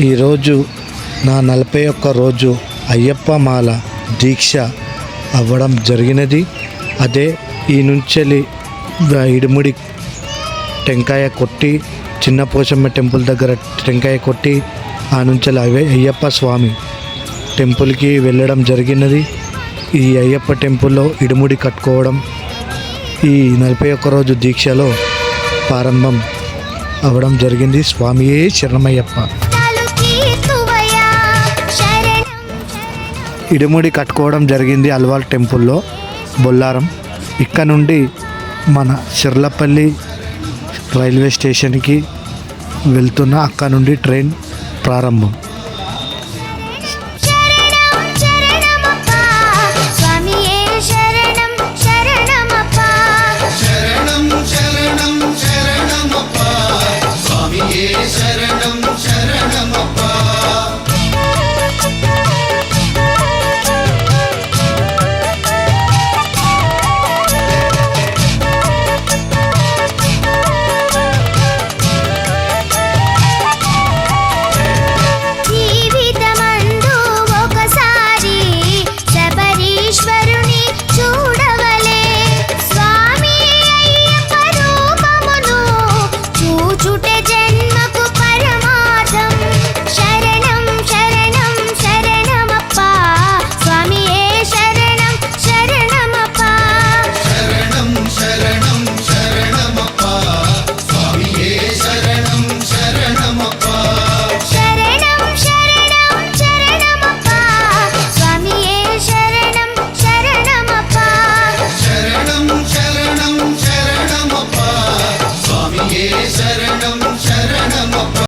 ఈరోజు నా నలభై ఒక్క రోజు అయ్యప్ప మాల దీక్ష అవ్వడం జరిగినది. అదే ఈ నుంచెలి ఇడుముడి టెంకాయ కొట్టి చిన్న పోషమ్మ టెంపుల్ దగ్గర టెంకాయ కొట్టి ఆ నుంచి అవే అయ్యప్ప స్వామి టెంపుల్కి వెళ్ళడం జరిగినది. ఈ అయ్యప్ప టెంపుల్లో ఇడుముడి కట్టుకోవడం ఈ నలభై ఒక్క రోజు దీక్షలో ప్రారంభం అవ్వడం జరిగింది. స్వామియే శరణమయ్యప్ప. ఇడుముడి కట్టుకోవడం జరిగింది అల్వాల్ టెంపుల్లో బొల్లారం. ఇక్కడ నుండి మన చిర్లపల్లి రైల్వే స్టేషన్కి వెళ్తున్న అక్కడ నుండి ట్రైన్ ప్రారంభం.